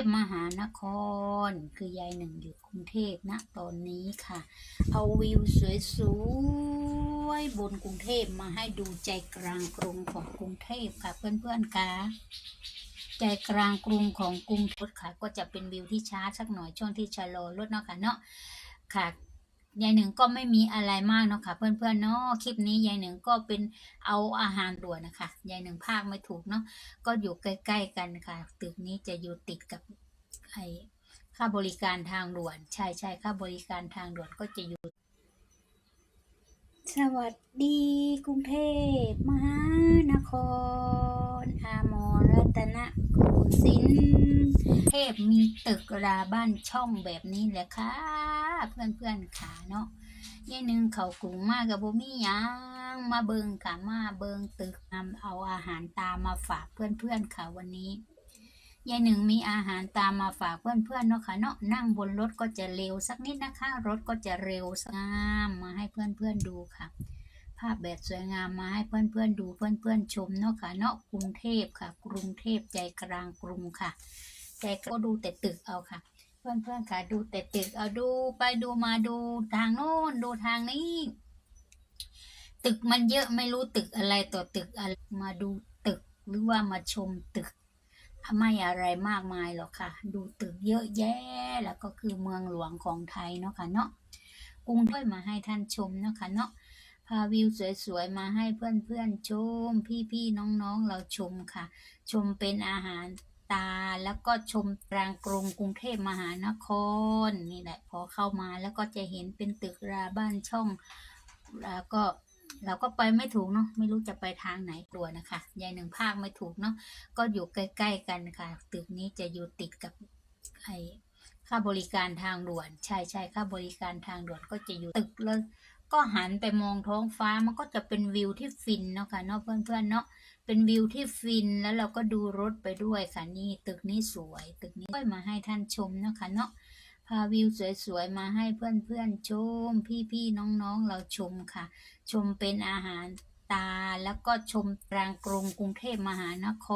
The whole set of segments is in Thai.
พมหานคร คือยายหนึ่งอยู่กรุงเทพนะตอนนี้ค่ะ เอาวิวสวยๆบนกรุงเทพมาให้ดูใจกลางกรุงของกรุงเทพค่ะเพื่อนๆค่ะใจกลางกรุงของกรุงเทพค่ะ ก็จะเป็นวิวที่ช้าสักหน่อยช่วงที่ชะลอรถเนาะค่ะเนาะค่ะ ยายหนึ่งก็ไม่มีอะไรมากเนาะค่ะ เพื่อนๆเนาะคลิปนี้ยายหนึ่งก็เป็นเอาอาหารด่วนนะคะยายหนึ่งภาคไม่ถูกเนาะก็อยู่ใกล้ ๆ กันค่ะ ตึกนี้จะอยู่ติดกับไอ้ค่าบริการทางด่วน ใช่ใช่ค่าบริการทางด่วนก็จะอยู่ สวัสดีกรุงเทพมหานคร อามรรัตนโกสินทร์ เทพมีตึกราบ้านช่องแบบนี้แหละค่ะ เพื่อนๆขาเนาะยายหนึ่งเขากรุงมากกับบ่มียังมาเบิงค่ะมาเบิงตึกนำเอาอาหารตามมาฝากเพื่อนๆค่ะวันนี้ยายหนึ่งมีอาหารตามมาฝากเพื่อนๆเนาะค่ะเนาะนั่งบนรถก็จะเร็วสักนิดนะคะ รถก็จะเร็วงามมาให้เพื่อนๆดูค่ะ ภาพแบบสวยงามมาให้เพื่อนๆดูเพื่อนๆชมเนาะค่ะเนาะกรุงเทพค่ะ กรุงเทพใจกลางกรุงค่ะ ใจก็ดูแต่ตึกเอาค่ะ เพื่อนๆค่ะ ดูแต่ตึกเอาดูไปดูมาดูทางโน้นดูทางนี้ ตึกมันเยอะไม่รู้ตึกอะไรต่อตึกอะไรมาดูตึกหรือว่ามาชมตึกไม่อะไรมากมายหรอกค่ะ ดูตึกเยอะแยะแล้วก็คือเมืองหลวงของไทยเนาะค่ะเนาะกรุงเทพมาให้ท่านชมเนาะค่ะเนาะพาวิวสวยๆมาให้เพื่อนๆชม พี่ๆน้องๆเราชมค่ะ ชมเป็นอาหาร ตา แล้วก็ชมกลางกรุงกรุงเทพมหานครนี่แหละพอเข้ามาแล้วก็จะเห็นเป็นตึกราบ้านช่อง แล้วก็เราก็ไปไม่ถูกเนาะไม่รู้จะไปทางไหนตัวนะคะยายหนึ่งภาคไม่ถูกเนาะก็อยู่ใกล้ ๆกันค่ะ ตึกนี้จะอยู่ติดกับไอ้ค่าบริการทางด่วน ใช่ใช่ค่าบริการทางด่วนก็จะอยู่ตึกเลยก็หันไปมองท้องฟ้ามันก็จะเป็นวิวที่ฟินเนาะค่ะเนาะเพื่อนๆเนาะ เป็นวิวที่ฟินแล้วเราก็ดูรถไปด้วยค่ะนี่ตึกนี้สวย ตึกนี้ก็มาให้ท่านชมนะคะเนาะพาวิวสวยๆมาให้เพื่อนๆชม พี่ๆน้องๆเราชมค่ะ ชมเป็นอาหารตาแล้วก็ชมกลางกรุงกรุงเทพมหานค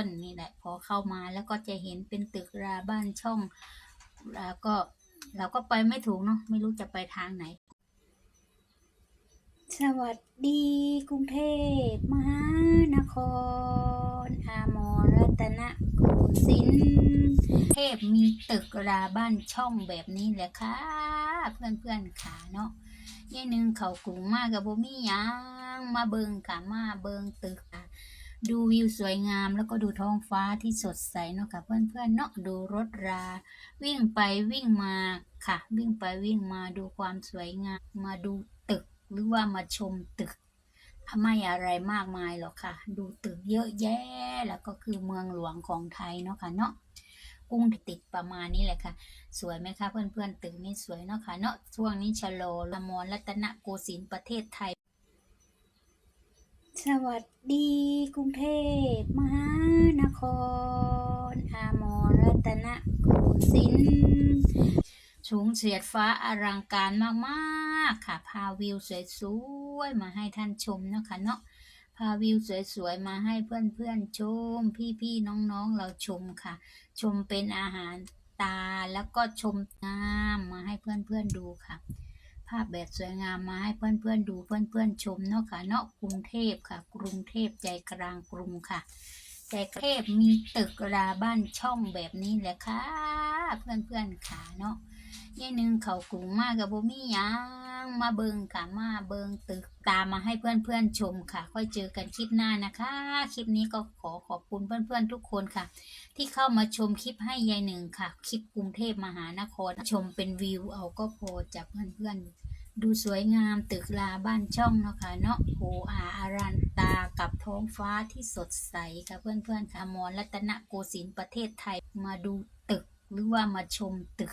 รนี่แหละพอเข้ามาแล้วก็จะเห็นเป็นตึกราบ้านช่อง แล้วก็เราก็ไปไม่ถูกเนาะไม่รู้จะไปทางไหน สวัสดีกรุงเทพมหา นคร อามรรัตนโกสินทร์เทพมีตึกราบ้านช่องแบบนี้แหละค่ะ เพื่อนๆขาเนาะยายหนึ่งเขากรุงมากกับบ่มียังมาเบิงค่ะมาเบิงตึกค่ะดูวิวสวยงามแล้วก็ดูท้องฟ้าที่สดใสเนาะค่ะเพื่อนๆเนาะดูรถรา วิ่งไปวิ่งมาค่ะ วิ่งไปวิ่งมาดูความสวยงามมาดูตึกหรือว่ามาชมตึก ไม่อะไรมากมายหรอกค่ะ ดูตึกเยอะแยะ แล้วก็คือเมืองหลวงของไทยเนาะค่ะเนาะกรุงติดประมาณนี้แหละค่ะ สวยไหมคะเพื่อนๆตึกนี้สวยเนาะค่ะเนาะช่วงนี้ชโลละมรรัตนโกสินทร์ประเทศไทย สวัสดีกรุงเทพมหานคร อามรรัตนโกสินทร์ สูงเฉียดฟ้าอลังการมากๆค่ะ พาวิวสวยๆมาให้ท่านชมเนาะค่ะเนาะพาวิวสวยๆมาให้เพื่อนๆชม พี่ๆน้องๆเราชมค่ะ ชมเป็นอาหารตาแล้วก็ชมงามมาให้เพื่อนๆดูค่ะ ภาพแบบสวยงามมาให้เพื่อนๆดูเพื่อนๆชมเนาะค่ะเนาะกรุงเทพค่ะ กรุงเทพใจกลางกรุงค่ะใจกรุงเทพมีตึกราบ้านช่องแบบนี้แหละค่ะ เพื่อนๆขาเนาะ ยายหนึ่งเขากรุงมากกับบ่มีหยังมาเบิงค่ะมาเบิงตึกตามมาให้เพื่อนๆชมค่ะ ค่อยเจอกันคลิปหน้านะคะ คลิปนี้ก็ขอขอบคุณเพื่อนๆทุกคนค่ะ ที่เข้ามาชมคลิปให้ยายหนึ่งค่ะ คลิปกรุงเทพมหานครชมเป็นวิวเอาก็พอจากเพื่อนๆดูสวยงามตึกลาบ้านช่องเนาะค่ะเนาะโออาอารันตากับท้องฟ้าที่สดใสค่ะเพื่อนๆค่ะมรรัตนโกสินทร์ประเทศไทยมาดูตึกหรือว่ามาชมตึก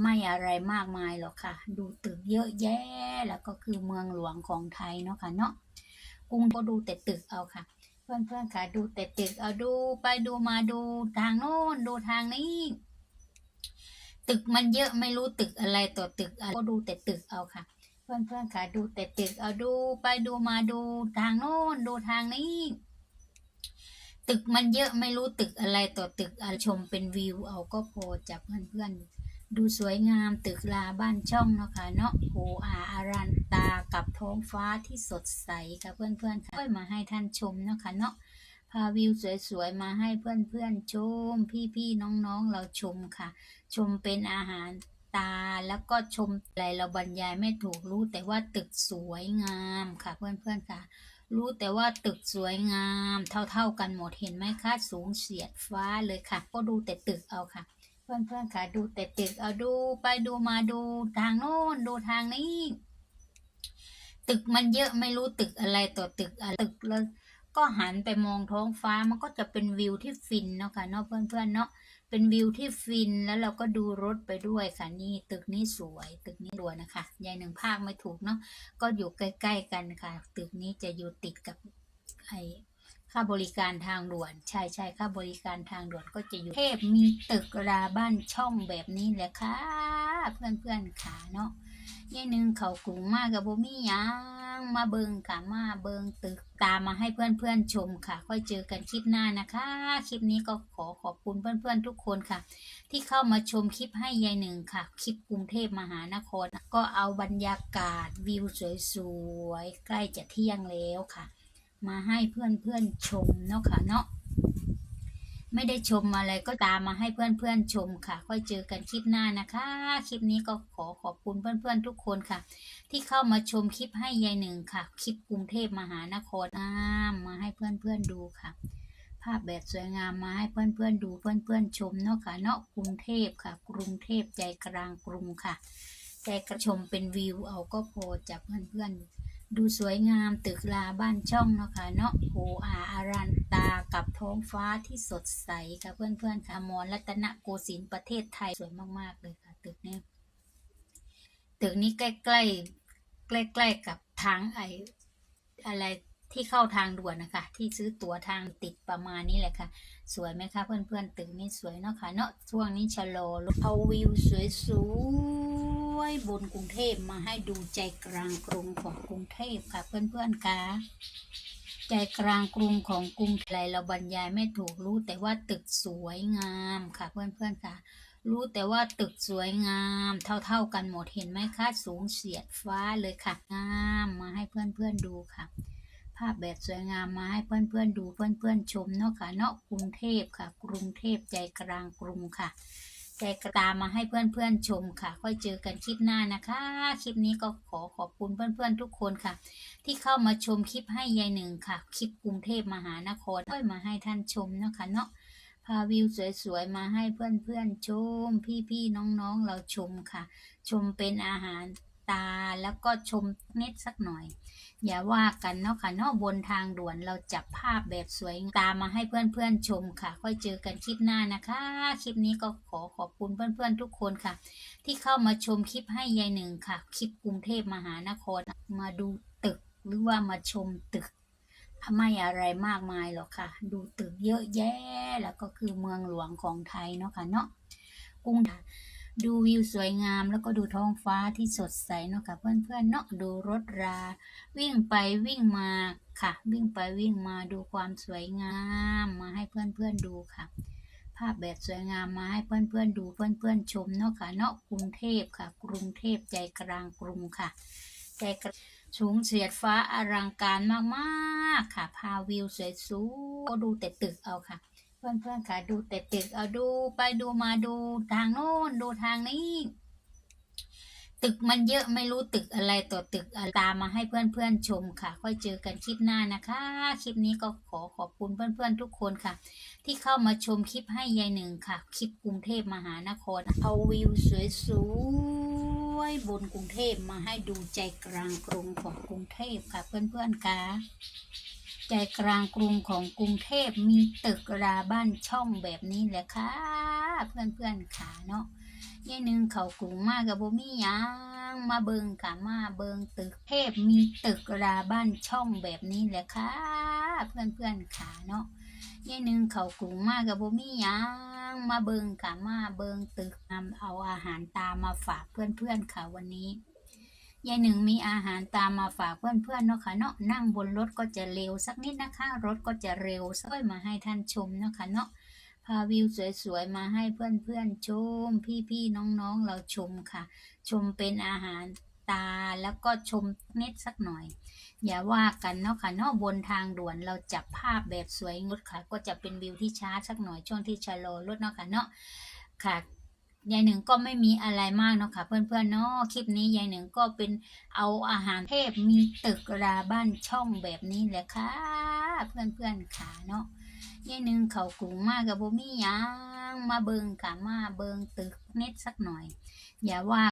ไม่อะไรมากมายหรอกค่ะ ดูตึกเยอะแยะ แล้วก็คือเมืองหลวงของไทยเนาะค่ะเนาะกรุงก็ดูแต่ตึกเอาค่ะ เพื่อนๆค่ะ ดูแต่ตึกเอาดูไปดูมาดูทางโน้นดูทางนี้ตึกมันเยอะไม่รู้ตึกอะไรต่อตึกก็ดูแต่ตึกเอาค่ะ เพื่อนๆค่ะ ดูแต่ตึกเอาดูไปดูมาดูทางโน้นดูทางนี้ตึกมันเยอะไม่รู้ตึกอะไรต่อตึกอชมเป็นวิวเอาก็พอจากเพื่อนๆ ดูสวยงามตึกลาบ้านช่องเนาะค่ะเนาะโออาอารันตากับท้องฟ้าที่สดใสค่ะเพื่อนๆค่ะค่อยมาให้ท่านชมเนาะค่ะเนาะพาวิวสวยๆมาให้เพื่อนๆชม พี่ๆน้องๆเราชมค่ะ ชมเป็นอาหารตาแล้วก็ชมอะไรเราบรรยายไม่ถูกรู้แต่ว่าตึกสวยงามค่ะเพื่อนๆค่ะ รู้แต่ว่าตึกสวยงาม เท่าๆกันหมดเห็นไหมคะสูงเฉียดฟ้าเลยค่ะ ก็ดูแต่ตึกเอาค่ะ เพื่อนๆค่ะดูแต่ตึกเอาดูไปดูมาดูทางโน้นดูทางนี้ ตึกมันเยอะไม่รู้ตึกอะไรต่อตึกอะไรตึกแล้วก็หันไปมองท้องฟ้ามันก็จะเป็นวิวที่ฟินเนาะค่ะเนาะเพื่อนๆเนาะเป็นวิวที่ฟินแล้วเราก็ดูรถไปด้วยค่ะนี่ตึกนี้สวย ตึกนี้สวยนะคะยายหนึ่งภาคไม่ถูกเนาะก็อยู่ใกล้ ๆ กันค่ะ ตึกนี้จะอยู่ติดกับไอ ค่าบริการทางด่วน ใช่ใช่ค่าบริการทางด่วนก็จะอยู่เทพมีตึกราบ้านช่องแบบนี้แหละค่ะ เพื่อนๆค่ะเนาะยายหนึ่งเขากรุงมากกับบ่มีหยังมาเบิงค่ะมาเบิงตึกตามมาให้เพื่อนๆชมค่ะ ค่อยเจอกันคลิปหน้านะคะ คลิปนี้ก็ขอขอบคุณเพื่อนๆทุกคนค่ะ ที่เข้ามาชมคลิปให้ยายหนึ่งค่ะ คลิปกรุงเทพมหานคร ก็เอาบรรยากาศวิวสวยๆใกล้จะเที่ยงแล้วค่ะ มาให้เพื่อนๆชมเนาะค่ะเนาะไม่ได้ชมอะไรก็ตามมาให้เพื่อนๆชมค่ะ ค่อยเจอกันคลิปหน้านะคะ คลิปนี้ก็ขอขอบคุณเพื่อนๆทุกคนค่ะ ที่เข้ามาชมคลิปให้ยายหนึ่งค่ะ คลิปกรุงเทพมหานครงามมาให้เพื่อนๆดูค่ะ ภาพแบบสวยงามมาให้เพื่อนๆดูเพื่อนๆชมเนาะค่ะเนาะกรุงเทพค่ะ กรุงเทพใจกลางกรุงค่ะใจกระชมเป็นวิวเอาก็พอจากเพื่อนๆ ดูสวยงามตึกลาบ้านช่องเนาะค่ะเนาะโออาอารันตากับท้องฟ้าที่สดใสค่ะเพื่อนๆค่ะมอมรรัตนโกสินทร์ประเทศไทยสวยมากๆเลยค่ะ ตึกนี้ ตึกนี้ใกล้ๆใกล้ๆกับทางไออะไรที่เข้าทางด่วนนะคะ ที่ซื้อตั๋วทางติดประมาณนี้แหละค่ะ สวยไหมคะเพื่อนๆตึกนี้สวยเนาะค่ะเนาะช่วงนี้ชะลอเอาวิวสวย ๆบนกรุงเทพมาให้ดูใจกลางกรุงของกรุงเทพค่ะเพื่อนๆค่ะใจกลางกรุงของกรุงอะไรเราบรรยายไม่ถูกรู้แต่ว่าตึกสวยงามค่ะเพื่อนๆค่ะ รู้แต่ว่าตึกสวยงาม เท่าๆกันหมดเห็นไหมคะสูงเฉียดฟ้าเลยค่ะงามมาให้เพื่อนๆดูค่ะ ภาพแบบสวยงามมาให้เพื่อนๆดูเพื่อนๆชมเนาะค่ะเนาะกรุงเทพค่ะ กรุงเทพใจกลางกรุงค่ะ ใจกระตามมาให้เพื่อนๆชมค่ะ ค่อยเจอกันคลิปหน้านะคะ คลิปนี้ก็ขอขอบคุณเพื่อนๆทุกคนค่ะ ที่เข้ามาชมคลิปให้ยายหนึ่งค่ะ คลิปกรุงเทพมหานครค่อยมาให้ท่านชมนะคะเนาะพาวิวสวยๆมาให้เพื่อนๆชม พี่ๆน้องๆเราชมค่ะ ชมเป็นอาหาร ตาแล้วก็ชมเน็ตสักหน่อย อย่าว่ากันเนาะค่ะเนาะบนทางด่วนเราจับภาพแบบสวยตามมาให้เพื่อนๆชมค่ะ ค่อยเจอกันคลิปหน้านะคะ คลิปนี้ก็ขอขอบคุณเพื่อนๆทุกคนค่ะ ที่เข้ามาชมคลิปให้ยายหนึ่งค่ะ คลิปกรุงเทพมหานครมาดูตึกหรือว่ามาชมตึกไม่อะไรมากมายหรอกค่ะ ดูตึกเยอะแยะแล้วก็คือเมืองหลวงของไทยเนาะค่ะเนาะกรุง ดูวิวสวยงามแล้วก็ดูท้องฟ้าที่สดใสเนาะค่ะเพื่อนๆเนาะดูรถรา วิ่งไปวิ่งมาค่ะ วิ่งไปวิ่งมาดูความสวยงามมาให้เพื่อนๆดูค่ะ ภาพแบบสวยงามมาให้เพื่อนๆดูเพื่อนๆชมเนาะค่ะเนาะกรุงเทพค่ะ กรุงเทพใจกลางกรุงค่ะใจกลางสูงเฉียดฟ้าอลังการมากๆค่ะ พาวิวสวยสูก็ดูแต่ตึกเอาค่ะ เพื่อนๆค่ะดูแต่ตึกเอาดูไปดูมาดูทางโน้นดูทางนี้ ตึกมันเยอะไม่รู้ตึกอะไรต่อตึกตามมาให้เพื่อนๆชมค่ะ ค่อยเจอกันคลิปหน้านะคะ คลิปนี้ก็ขอขอบคุณเพื่อนๆทุกคนค่ะ ที่เข้ามาชมคลิปให้ยายหนึ่งค่ะ คลิปกรุงเทพมหานคร เอาวิวสวยๆบนกรุงเทพมาให้ดูใจกลางกรุงของกรุงเทพค่ะ เพื่อนๆค่ะ ใจกลางกรุงของกรุงเทพมีตึกราบ้านช่องแบบนี้แหละค่ะ เพื่อนๆค่ะเนาะยายหนึ่งเขากรุงมากกับบ่มีหยังมาเบิงค่ะมาเบิงตึกเทพมีตึกราบ้านช่องแบบนี้แหละค่ะ เพื่อนๆค่ะเนาะยายหนึ่งเขากรุงมากกับบ่มีหยังมาเบิงค่ะมาเบิงตึกนำเอาอาหารตามมาฝากเพื่อนๆค่ะวันนี้ ยายหนึ่งมีอาหารตามมาฝากเพื่อนๆเนาะค่ะเนาะนั่งบนรถก็จะเร็วสักนิดนะคะ รถก็จะเร็วสักมาให้ท่านชมเนาะค่ะเนาะพาวิวสวยๆมาให้เพื่อนๆชม พี่ๆน้องๆเราชมค่ะ ชมเป็นอาหารตาแล้วก็ชมนิดสักหน่อย อย่าว่ากันเนาะค่ะเนาะบนทางด่วนเราจับภาพแบบสวยงดค่ะ ก็จะเป็นวิวที่ช้าสักหน่อยช่วงที่ชะลอรถเนาะค่ะเนาะค่ะ ยายหนึ่งก็ไม่มีอะไรมากเนาะค่ะ เพื่อนๆเนาะคลิปนี้ยายหนึ่งก็เป็นเอาอาหารเทพมีตึกราบ้านช่องแบบนี้แหละค่ะ เพื่อนๆค่ะเนาะยายหนึ่งเขากรุงมากกับบ่มีหยังมาเบิงค่ะมาเบิงตึกเนิดสักหน่อย อย่าว่า